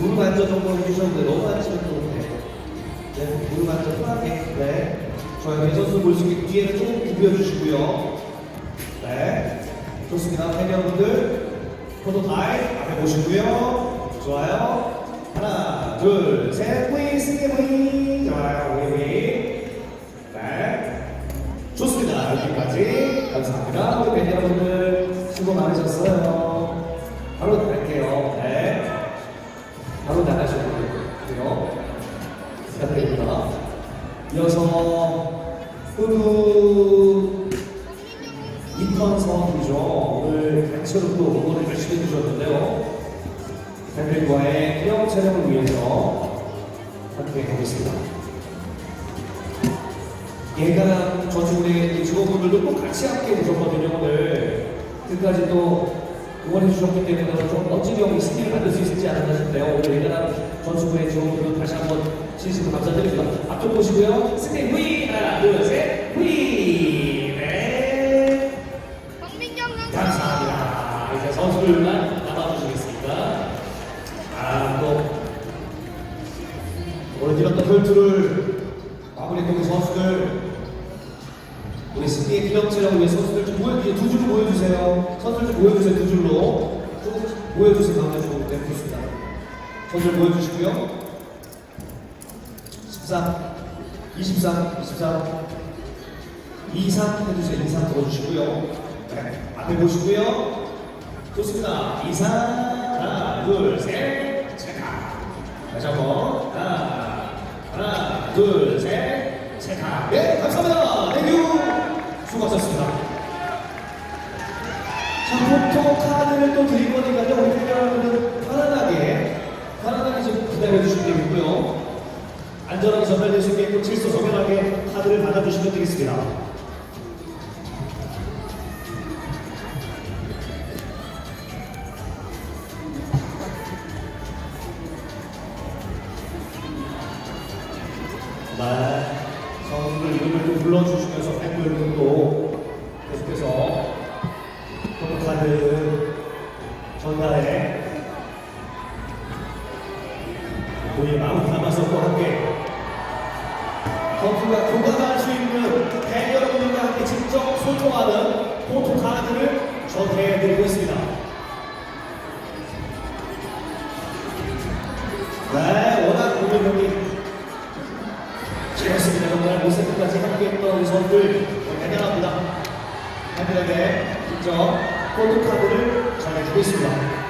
무릎 앉아 정도 해주셨는데 너무 앉으면 또 네. 네, 무릎 앉아 편하게. 네. 좋아요. 네, 선수 볼 수 있게 뒤에는 조금 구겨주시고요. 네. 좋습니다. 팬여러분들. 포토 타임 앞에 보시고요. 좋아요. 하나, 둘, 셋, 뿌이, 승리 뿌이. 좋아요. 우리. 네. 좋습니다. 여기까지. 감사합니다. 우리 팬 여러분들 수고 많으셨어요. 바로 나갈게요. 이어서 흐루 인턴 선이죠. 오늘 단체로 또 응원을 열심히 해주셨는데요. 팬들과의 기념 촬영을 위해서 함께 하겠습니다. 예가랑 저축의 직원분들도 또 같이 함께 오셨거든요, 오늘. 끝까지 또 응원해 주셨기 때문에 좀 멋진 경기 승리를 만들 수 있을지 않았나 싶네요. 오늘 예가랑 전수부의 직원분들 다시 한번 진심으로 감사드립니다. 앞쪽 보시고요. 승리 후이! 하나, 둘, 셋! 후이! 네. 박민경 선수 감사합니다. 이제 선수들만 남아주시겠습니다. 아, 또 오늘 이었던 혈투를 마무리했던 선수들 우리 승리의 기념체를 위해 선수들 좀 모여, 이제 두 줄로 모여주세요. 선수들 좀 모여주세요, 두 줄로. 모여주세요, 가운데 좀. 네, 좋습니다. 선수들 모여주시고요. 13, 23, 23, 23 해주세요. 23 들어주시고요. 네, 앞에 보시고요. 좋습니다. 23, 하나, 둘, 셋, 체크. 다시 한 번. 하나, 하나, 둘, 셋, 체크. 네, 감사합니다. 땡큐. 수고하셨습니다. 자, 포토 카드를 또 드릴 거니까요. 우리 팬 여러분들 편안하게, 편안하게 좀 기다려주시면 되겠고요. 안전하게 전달될 수 있게 또 질서 정연하게 카드를 받아주시면 되겠습니다. 네, 선수들 이름을 또 불러주시면서 팬들도 계속해서 포토카드 전달에 우리의 마음 담아서 또 함께 선수가 공감할 수 있는 팬 여러분들과 함께 직접 소통하는 포토 카드를 전해드리고 있습니다. 네, 워낙 오늘 경기 재밌습니다. 정말 모세까지 함께했던 우리 선수들 대단합니다. 팬들에게 직접 포토 카드를 전해주고 있습니다.